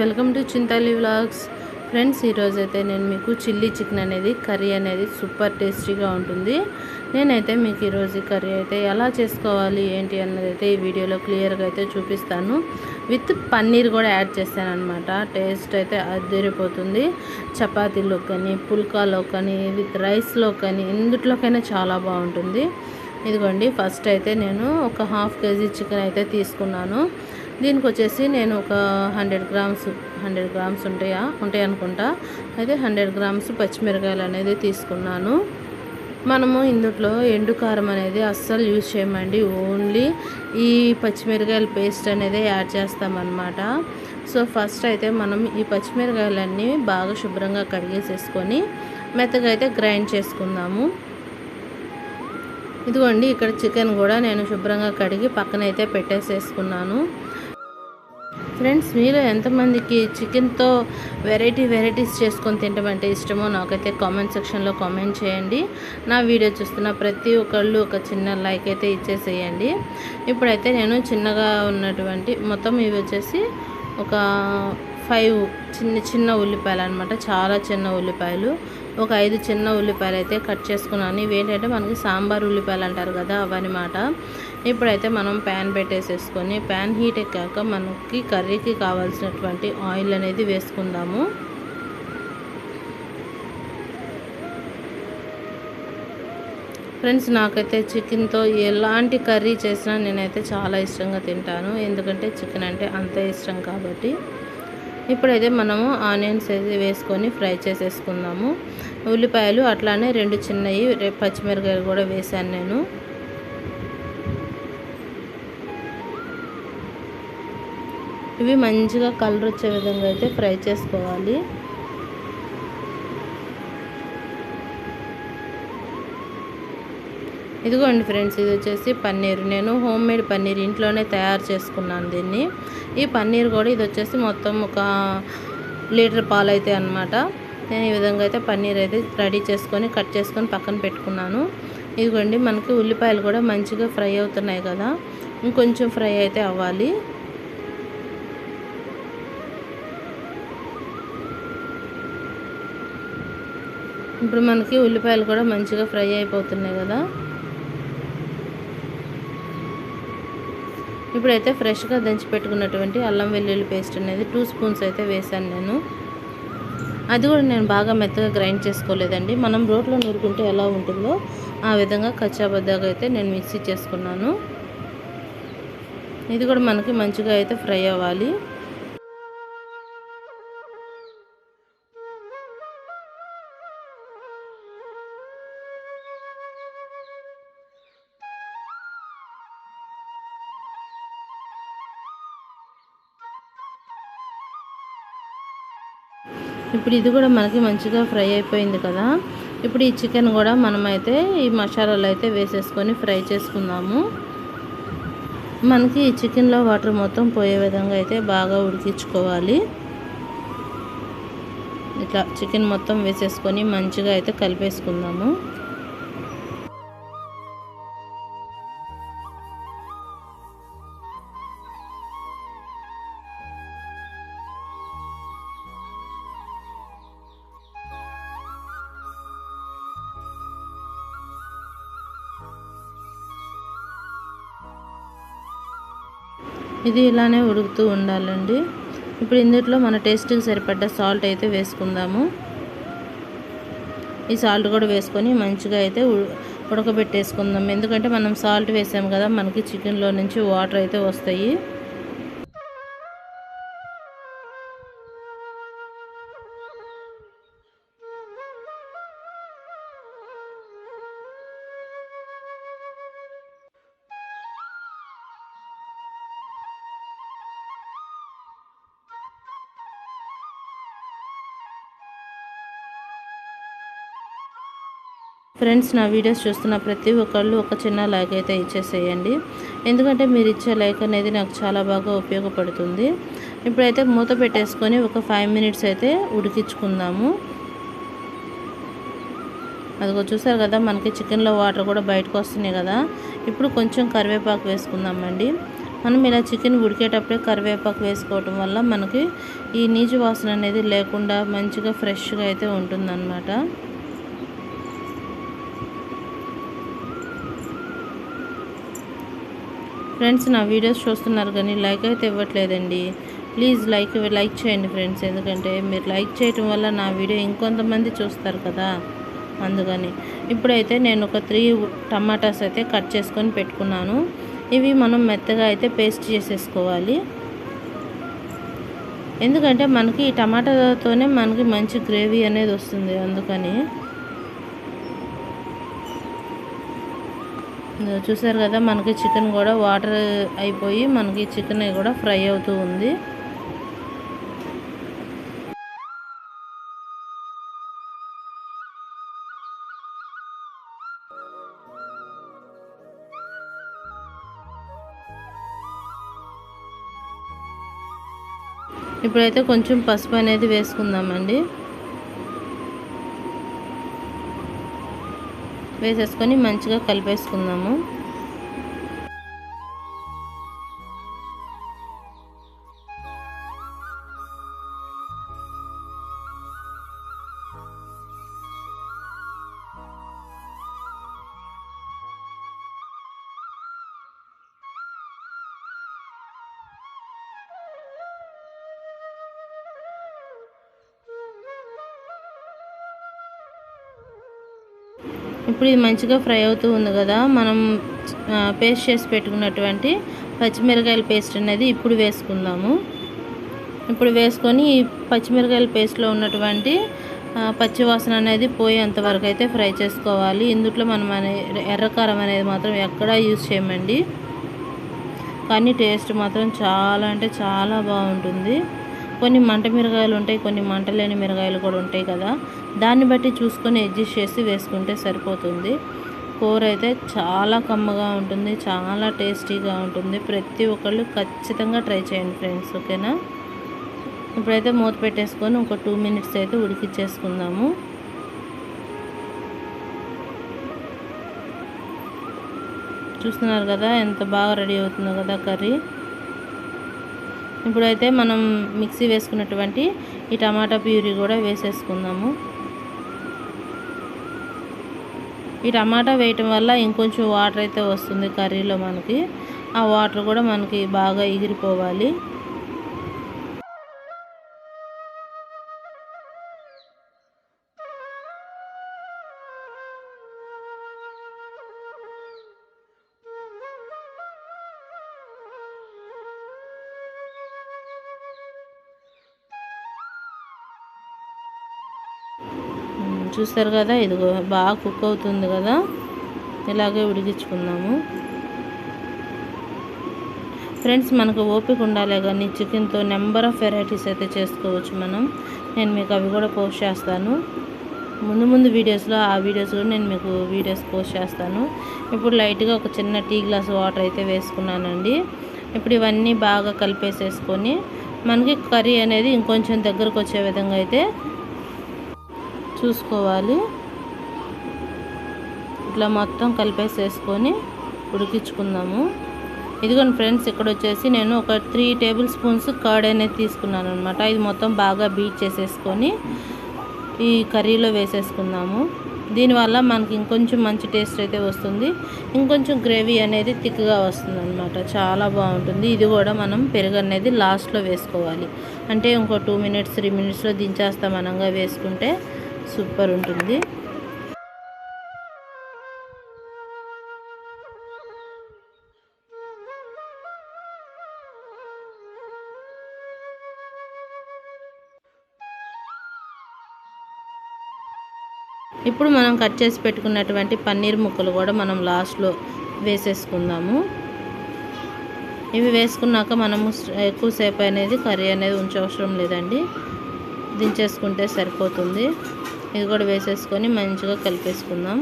Welcome to Chintali vlogs. Friends ఈరోజు అయితే నేను మీకు చిల్లీ చికెన్ అనేది కర్రీ అనేది సూపర్ టేస్టీగా ఉంటుంది. నేనైతే మీకు ఈరోజు కర్రీ అయితే ఎలా చేసుకోవాలి ఏంటి అన్నది అయితే ఈ వీడియోలో క్లియర్గా అయితే చూపిస్తాను. విత్ పన్నీర్ కూడా యాడ్ చేస్తాను అనమాట టేస్ట్ అయితే అదిరిపోతుంది. చపాతీలో కానీ పుల్కాలో కానీ విత్ రైస్లో కానీ ఎందుట్లోకైనా చాలా బాగుంటుంది. ఇదిగోండి ఫస్ట్ అయితే నేను ఒక హాఫ్ కేజీ చికెన్ అయితే తీసుకున్నాను. దీనికి వచ్చేసి నేను ఒక హండ్రెడ్ గ్రామ్స్ హండ్రెడ్ గ్రామ్స్ ఉంటాయా? ఉంటాయి అనుకుంటా. అయితే హండ్రెడ్ గ్రామ్స్ పచ్చిమిరకాయలు అనేది తీసుకున్నాను. మనము ఇందులో ఎండు కారం అనేది అస్సలు యూజ్ చేయమండి. ఓన్లీ ఈ పచ్చిమిరకాయల పేస్ట్ అనేది యాడ్ చేస్తామన్నమాట. సో ఫస్ట్ అయితే మనం ఈ పచ్చిమిరకాయలన్నీ బాగా శుభ్రంగా కడిగేసేసుకొని మెత్తగా అయితే గ్రైండ్ చేసుకుందాము. ఇదిగోండి ఇక్కడ చికెన్ కూడా నేను శుభ్రంగా కడిగి పక్కనైతే పెట్టేసేసుకున్నాను. ఫ్రెండ్స్ మీరు ఎంతమందికి చికెన్తో వెరైటీ వెరైటీస్ చేసుకొని తింటామంటే ఇష్టమో నాకైతే కామెంట్ సెక్షన్లో కామెంట్ చేయండి. నా వీడియో చూస్తున్న ప్రతి ఒక్కళ్ళు ఒక చిన్న లైక్ అయితే ఇచ్చేసేయండి. ఇప్పుడైతే నేను చిన్నగా ఉన్నటువంటి మొత్తం ఇవి వచ్చేసి ఒక ఫైవ్ చిన్న చిన్న ఉల్లిపాయలు అనమాట చాలా చిన్న ఉల్లిపాయలు. ఒక ఐదు చిన్న ఉల్లిపాయలు అయితే కట్ చేసుకున్నాను. ఇవి ఏంటంటే మనకి సాంబార్ ఉల్లిపాయలు అంటారు కదా అవన్నమాట. ఇప్పుడైతే మనం ప్యాన్ పెట్టేసేసుకొని ప్యాన్ హీట్ ఎక్కాక మనకి కర్రీకి కావాల్సినటువంటి ఆయిల్ అనేది వేసుకుందాము. ఫ్రెండ్స్ నాకైతే చికెన్తో ఎలాంటి కర్రీ చేసినా నేనైతే చాలా ఇష్టంగా తింటాను. ఎందుకంటే చికెన్ అంటే అంత ఇష్టం కాబట్టి. ఇప్పుడైతే మనము ఆనియన్స్ అయితే వేసుకొని ఫ్రై చేసేసుకుందాము. ఉల్లిపాయలు అట్లానే రెండు చిన్నవి పచ్చిమిరకాయలు కూడా వేసాను నేను. ఇవి మంచిగా కలర్ వచ్చే విధంగా అయితే ఫ్రై చేసుకోవాలి. ఇదిగోండి ఫ్రెండ్స్ ఇది వచ్చేసి పన్నీర్. నేను హోమ్ మేడ్ పన్నీర్ ఇంట్లోనే తయారు చేసుకున్నాను దీన్ని. ఈ పన్నీర్ కూడా ఇది వచ్చేసి మొత్తం ఒక లీటర్ పాలు అయితే అనమాట నేను ఈ విధంగా అయితే పన్నీర్ అయితే రెడీ చేసుకొని కట్ చేసుకొని పక్కన పెట్టుకున్నాను. ఇదిగోండి మనకి ఉల్లిపాయలు కూడా మంచిగా ఫ్రై అవుతున్నాయి కదా. ఇంకొంచెం ఫ్రై అయితే అవ్వాలి. ఇప్పుడు మనకి ఉల్లిపాయలు కూడా మంచిగా ఫ్రై అయిపోతున్నాయి కదా. ఇప్పుడైతే ఫ్రెష్గా దంచి పెట్టుకున్నటువంటి అల్లం వెల్లుల్లి పేస్ట్ అనేది టూ స్పూన్స్ అయితే వేసాను నేను. అది కూడా నేను బాగా మెత్తగా గ్రైండ్ చేసుకోలేదండి. మనం రోట్లో నూరుకుంటే ఎలా ఉంటుందో ఆ విధంగా కచ్చాబద్దాగా అయితే నేను మిక్సీ చేసుకున్నాను. ఇది కూడా మనకి మంచిగా అయితే ఫ్రై అవ్వాలి. ఇప్పుడు ఇది కూడా మనకి మంచిగా ఫ్రై అయిపోయింది కదా. ఇప్పుడు ఈ చికెన్ కూడా మనమైతే ఈ మసాలాలు అయితే వేసేసుకొని ఫ్రై చేసుకుందాము. మనకి ఈ చికెన్లో వాటర్ మొత్తం పోయే విధంగా అయితే బాగా ఉడికించుకోవాలి. ఇట్లా చికెన్ మొత్తం వేసేసుకొని మంచిగా అయితే కలిపేసుకుందాము. ఇది ఇలానే ఉడుకుతూ ఉండాలండి. ఇప్పుడు ఇందులో మన టేస్ట్కి సరిపడ్డ సాల్ట్ అయితే వేసుకుందాము. ఈ సాల్ట్ కూడా వేసుకొని మంచిగా అయితే ఉడకబెట్టేసుకుందాం. ఎందుకంటే మనం సాల్ట్ వేసాము కదా మనకి చికెన్లో నుంచి వాటర్ అయితే వస్తాయి. ఫ్రెండ్స్ నా వీడియోస్ చూస్తున్న ప్రతి ఒక్కళ్ళు ఒక చిన్న లైక్ అయితే ఇచ్చేసేయండి. ఎందుకంటే మీరు ఇచ్చే లైక్ అనేది నాకు చాలా బాగా ఉపయోగపడుతుంది. ఇప్పుడైతే మూత పెట్టేసుకొని ఒక ఫైవ్ మినిట్స్ అయితే ఉడికించుకుందాము. అదిగో చూసారు కదా మనకి చికెన్లో వాటర్ కూడా బయటకు వస్తున్నాయి కదా. ఇప్పుడు కొంచెం కరివేపాకు వేసుకుందామండి. మనం ఇలా చికెన్ ఉడికేటప్పుడే కరివేపాకు వేసుకోవటం వల్ల మనకి ఈ నీచు వాసన అనేది లేకుండా మంచిగా ఫ్రెష్గా అయితే ఉంటుందన్నమాట. ఫ్రెండ్స్ నా వీడియోస్ చూస్తున్నారు కానీ లైక్ అయితే ఇవ్వట్లేదండి. ప్లీజ్ లైక్ లైక్ చేయండి ఫ్రెండ్స్ ఎందుకంటే మీరు లైక్ చేయటం వల్ల నా వీడియో ఇంకొంతమంది చూస్తారు కదా. అందుకని. ఇప్పుడైతే నేను ఒక త్రీ టమాటాస్ అయితే కట్ చేసుకొని పెట్టుకున్నాను. ఇవి మనం మెత్తగా అయితే పేస్ట్ చేసేసుకోవాలి. ఎందుకంటే మనకి ఈ టమాటాతోనే మనకి మంచి గ్రేవీ అనేది వస్తుంది. అందుకని చూసారు కదా మనకి చికెన్ కూడా వాటర్ అయిపోయి మనకి చికెన్ కూడా ఫ్రై అవుతూ ఉంది. ఇప్పుడైతే కొంచెం పసుపు అనేది వేసుకుందామండి. వేసేసుకొని మంచిగా కలిపేసుకుందాము. ఇప్పుడు ఇది మంచిగా ఫ్రై అవుతూ ఉంది కదా మనం పేస్ట్ చేసి పెట్టుకున్నటువంటి పచ్చిమిరకాయల పేస్ట్ అనేది ఇప్పుడు వేసుకుందాము. ఇప్పుడు వేసుకొని ఈ పచ్చిమిరకాయల పేస్ట్లో ఉన్నటువంటి పచ్చివాసన అనేది పోయేంత వరకు అయితే ఫ్రై చేసుకోవాలి. ఇందులో మనం అనే ఎర్రకారం అనేది మాత్రం ఎక్కడా యూజ్ చేయమండి. కానీ టేస్ట్ మాత్రం చాలా అంటే చాలా బాగుంటుంది. కొన్ని మంట మిరగాయలు ఉంటాయి కొన్ని మంట లేని మిరగాయలు కూడా ఉంటాయి కదా. దాన్ని బట్టి చూసుకొని అడ్జస్ట్ చేసి వేసుకుంటే సరిపోతుంది. కూర అయితే చాలా కమ్మగా ఉంటుంది చాలా టేస్టీగా ఉంటుంది. ప్రతి ఒక్కళ్ళు ఖచ్చితంగా ట్రై చేయండి ఫ్రెండ్స్ ఓకేనా? ఇప్పుడైతే మూత పెట్టేసుకొని ఒక టూ మినిట్స్ అయితే ఉడికిచ్చేసుకుందాము. చూస్తున్నారు కదా ఎంత బాగా రెడీ అవుతుందో కదా కర్రీ. ఇప్పుడైతే మనం మిక్సీ వేసుకున్నటువంటి ఈ టమాటా ప్యూరీ కూడా వేసేసుకుందాము. ఈ టమాటా వేయటం వల్ల ఇంకొంచెం వాటర్ అయితే వస్తుంది కర్రీలో మనకి. ఆ వాటర్ కూడా మనకి బాగా ఎగిరిపోవాలి. చూస్తారు కదా? ఇదిగో బాగా కుక్ అవుతుంది కదా? ఇలాగే ఉడికించుకుందాము. ఫ్రెండ్స్ మనకు ఓపిక ఉండాలి కానీ చికెన్తో నెంబర్ ఆఫ్ వెరైటీస్ అయితే చేసుకోవచ్చు మనం. నేను మీకు అవి కూడా పోస్ట్ చేస్తాను. ముందు ముందు వీడియోస్లో ఆ వీడియోస్ కూడా నేను మీకు వీడియోస్ పోస్ట్ చేస్తాను. ఇప్పుడు లైట్గా ఒక చిన్న టీ గ్లాస్ వాటర్ అయితే వేసుకున్నానండి. ఇప్పుడు ఇవన్నీ బాగా కలిపేసేసుకొని మనకి కర్రీ అనేది ఇంకొంచెం దగ్గరకు వచ్చే విధంగా అయితే చూసుకోవాలి. ఇట్లా మొత్తం కలిపేసేసుకొని ఉడికించుకుందాము. ఇదిగోండి ఫ్రెండ్స్ ఇక్కడ వచ్చేసి నేను ఒక త్రీ టేబుల్ స్పూన్స్ కర్డ్ అనేది తీసుకున్నాను అనమాట ఇది మొత్తం బాగా బీట్ చేసేసుకొని ఈ కర్రీలో వేసేసుకుందాము. దీనివల్ల మనకి ఇంకొంచెం మంచి టేస్ట్ అయితే వస్తుంది. ఇంకొంచెం గ్రేవీ అనేది థిక్గా వస్తుంది అనమాట చాలా బాగుంటుంది. ఇది కూడా మనం పెరుగు అనేది లాస్ట్లో వేసుకోవాలి. అంటే ఇంకో టూ మినిట్స్ త్రీ మినిట్స్లో దించేస్తామనంగా వేసుకుంటే. సూపర్ ఉంటుంది. ఇప్పుడు మనం కట్ చేసి పెట్టుకున్నటువంటి పన్నీర్ ముక్కలు కూడా మనం లాస్ట్లో వేసేసుకుందాము. ఇవి వేసుకున్నాక మనము ఎక్కువసేపు అనేది కర్రీ అనేది ఉంచవసరం లేదండి. దించేసుకుంటే సరిపోతుంది. ఇది కూడా వేసేసుకొని మంచిగా కలిపేసుకుందాం.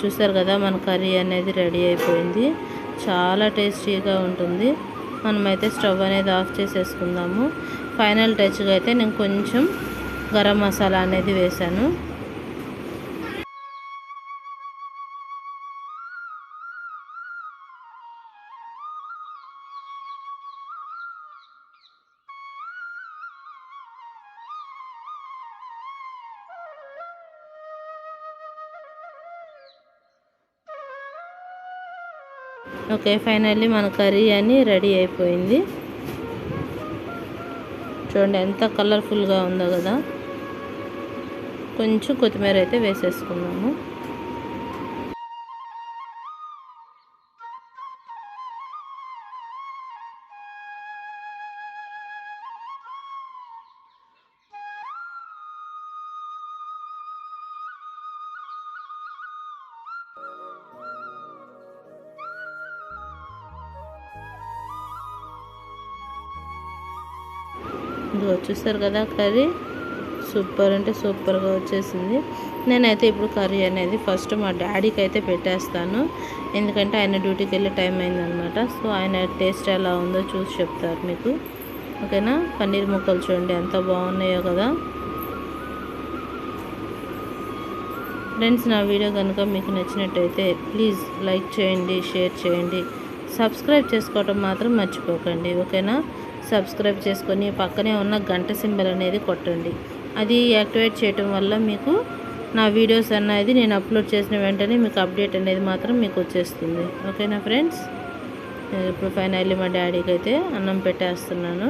చూసారు కదా మన కర్రీ అనేది రెడీ అయిపోయింది. చాలా టేస్టీగా ఉంటుంది. మనమైతే స్టవ్ అనేది ఆఫ్ చేసేసుకుందాము. ఫైనల్ టచ్గా అయితే నేను కొంచెం గరం మసాలా అనేది వేశాను. ఓకే ఫైనల్లీ మన కర్రీ అని రెడీ అయిపోయింది. చూడండి ఎంత కలర్ఫుల్గా ఉందో కదా. కొంచెం కొత్తిమీర అయితే వేసేసుకున్నాము. ఇదిగో చూస్తారు కదా కర్రీ. సూపర్ అంటే సూపర్గా వచ్చేసింది. నేనైతే ఇప్పుడు కర్రీ అనేది ఫస్ట్ మా డాడీకి అయితే పెట్టేస్తాను. ఎందుకంటే ఆయన డ్యూటీకి వెళ్ళే టైం అయిందనమాట. సో ఆయన టేస్ట్ ఎలా ఉందో చూసి చెప్తారు మీకు. ఓకేనా? పన్నీర్ ముక్కలు చూడండి ఎంత బాగున్నాయో కదా. ఫ్రెండ్స్ నా వీడియో కనుక మీకు నచ్చినట్టయితే ప్లీజ్ లైక్ చేయండి షేర్ చేయండి. సబ్స్క్రైబ్ చేసుకోవటం మాత్రం మర్చిపోకండి. ఓకేనా? సబ్స్క్రైబ్ చేసుకొని పక్కనే ఉన్న గంట సింబల్ అనేది కొట్టండి. అది యాక్టివేట్ చేయటం వల్ల మీకు నా వీడియోస్ అనేది నేను అప్లోడ్ చేసిన వెంటనే మీకు అప్డేట్ అనేది మాత్రం మీకు వచ్చేస్తుంది. ఓకేనా ఫ్రెండ్స్? నేను ఇప్పుడు ఫైనల్లీ మా డాడీకి అయితే అన్నం పెట్టేస్తున్నాను.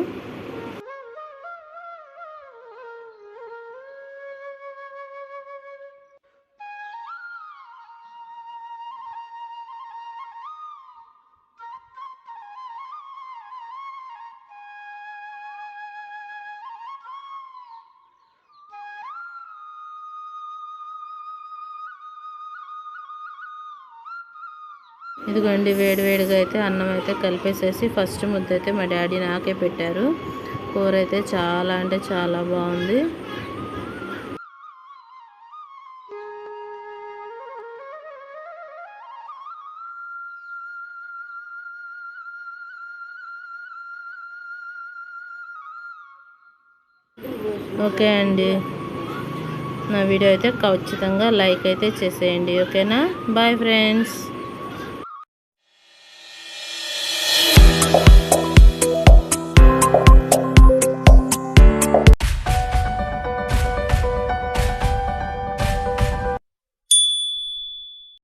ఇదిగోండి వేడివేడిగా అయితే అన్నం అయితే కలిపేసేసి ఫస్ట్ ముద్ద అయితే మా డాడీ నాకే పెట్టారు. కూర అయితే చాలా అంటే చాలా బాగుంది. ఓకే అండి. నా వీడియో అయితే ఖచ్చితంగా లైక్ అయితే చేసేయండి ఓకేనా? Bye friends.